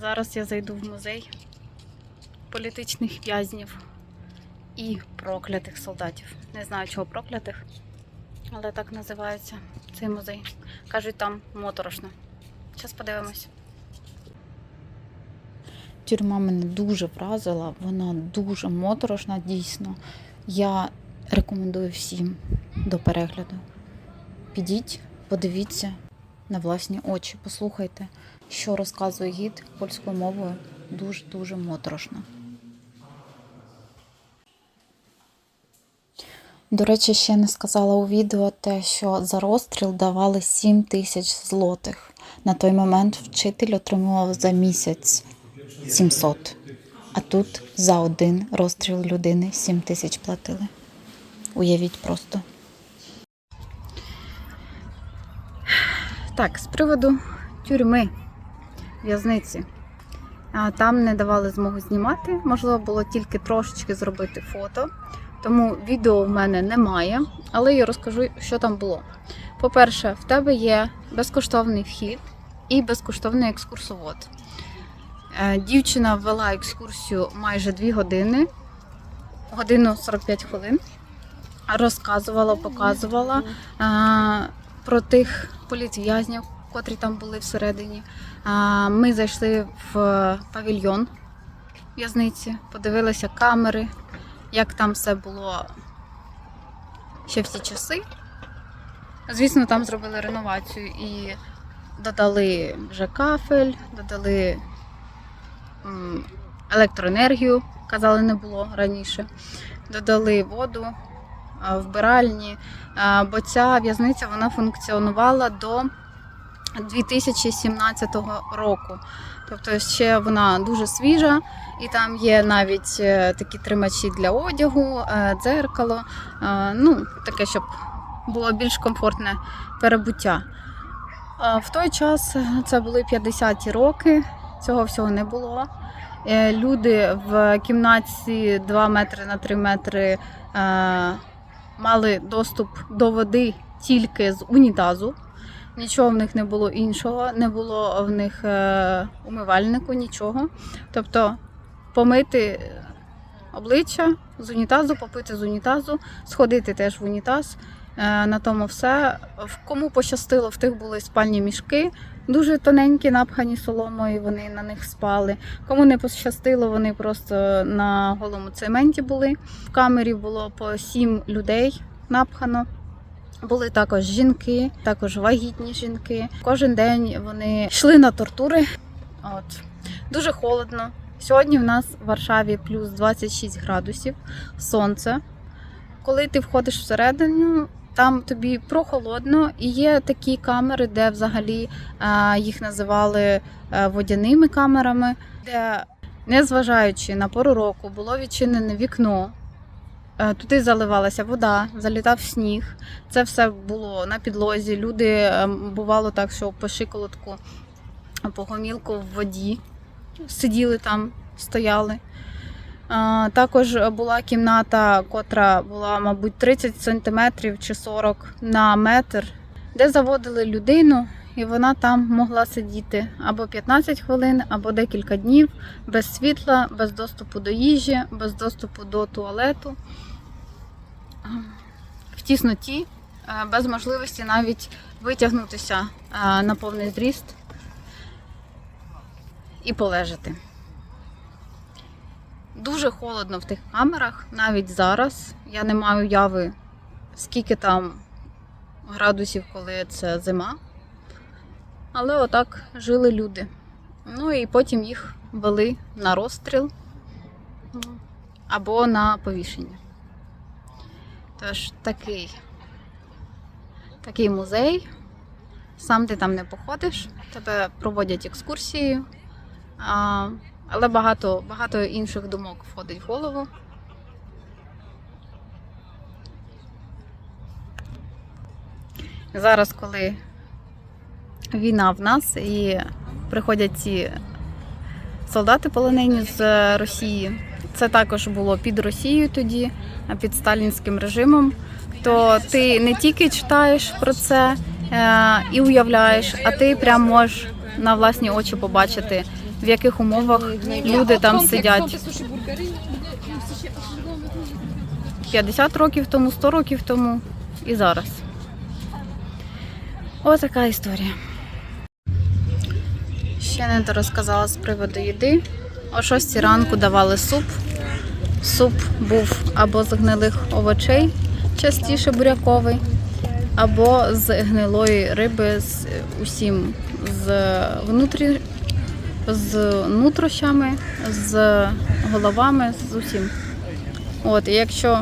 Зараз я зайду в музей політичних в'язнів і проклятих солдатів. Не знаю, чого проклятих, але так називається цей музей. Кажуть, там моторошно. Зараз подивимось. Тюрма мене дуже вразила, вона дуже моторошна, дійсно. Я рекомендую всім до перегляду. Підіть, подивіться на власні очі, послухайте, що розказує гід польською мовою. Дуже-дуже моторошно. До речі, ще не сказала у відео те, що за розстріл давали 7 тисяч злотих. На той момент вчитель отримував за місяць 700. А тут за один розстріл людини 7 тисяч платили. Уявіть просто. Так, з приводу тюрми, в'язниці. Там не давали змогу знімати, можливо, було тільки трошечки зробити фото. Тому відео в мене немає, але я розкажу, що там було. По-перше, в тебе є безкоштовний вхід і безкоштовний екскурсовод. Е, Дівчина ввела екскурсію майже 2 години, годину 45 хвилин. Розказувала, показувала про тих політв'язнів, котрі там були всередині. Ми зайшли в павільйон в'язниці, подивилися камери, як там все було ще в ті часи. Звісно, там зробили реновацію і додали вже кафель, додали електроенергію, казали, не було раніше. Додали воду, вбиральні, бо ця в'язниця вона функціонувала до 2017 року. Тобто ще вона дуже свіжа, і там є навіть е, такі тримачі для одягу, е, дзеркало. е, Ну, таке, щоб було більш комфортне перебуття. В той час це були 50-ті роки, цього всього не було. Люди в кімнаті 2 метри на 3 метри мали доступ до води тільки з унітазу. Нічого в них не було іншого, не було в них е, умивальнику, нічого. Тобто помити обличчя з унітазу, попити з унітазу, сходити теж в унітаз. Е, на тому все. В кому пощастило, в тих були спальні мішки, дуже тоненькі, напхані соломою, вони на них спали. Кому не пощастило, вони просто на голому цементі були. В камері було по сім людей напхано. Були також жінки, також вагітні жінки. Кожен день вони йшли на тортури. От. Дуже холодно. Сьогодні в нас в Варшаві плюс 26 градусів, сонце. Коли ти входиш всередину, там тобі прохолодно, і є такі камери, де взагалі е, їх називали е, водяними камерами, де, незважаючи на пору року, було відчинене вікно. Е, Туди заливалася вода, залітав сніг. Це все було на підлозі. Люди бувало так, що по шиколотку, по гомілку в воді сиділи там, стояли. Також була кімната, котра була, мабуть, 30 сантиметрів чи 40 на метр, де заводили людину, і вона там могла сидіти або 15 хвилин, або декілька днів без світла, без доступу до їжі, без доступу до туалету в тісноті, е, без можливості навіть витягнутися е, на повний зріст і полежати. Дуже холодно в тих камерах, навіть зараз. Я не маю уяви, скільки там градусів, коли це зима. Але отак жили люди. Ну і потім їх вели на розстріл або на повішення. Тож такий, такий музей. Сам ти там не походиш, тебе проводять екскурсії, але багато, багато інших думок входить в голову. Зараз, коли війна в нас і приходять ці солдати полонені з Росії, це також було під Росією тоді, під сталінським режимом. То ти не тільки читаєш про це е, і уявляєш, а ти прям можеш на власні очі побачити в яких умовах люди там сидять. 50 років тому, 100 років тому і зараз. Ось така історія. Ще не розказала з приводу їди. О 6 ранку давали суп. Суп був або з гнилих овочей, частіше буряковий, або з гнилої риби з усім, з внутрі, з нутрощами, з головами, з усім. От, і якщо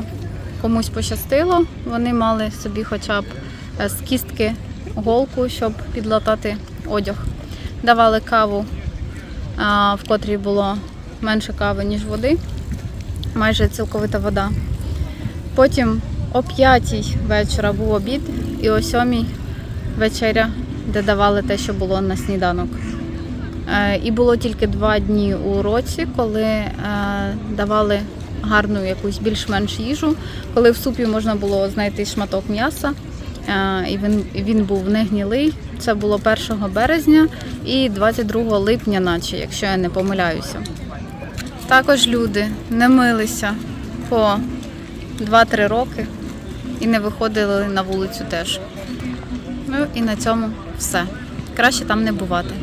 комусь пощастило, вони мали собі хоча б е, з кістки голку, щоб підлатати одяг. Давали каву, в котрій було менше кави, ніж води, майже цілковита вода. Потім о 5 вечора був обід і о 7 вечеря, де давали те, що було на сніданок. Е, І було тільки два дні у році, коли е, давали гарну якусь більш-менш їжу, коли в супі можна було знайти шматок м'яса. е, І він, він був не гнілий. Це було 1 березня і 22 липня, наче, якщо я не помиляюся. Також люди не милися по 2-3 роки і не виходили на вулицю теж. Ну і на цьому все. Краще там не бувати.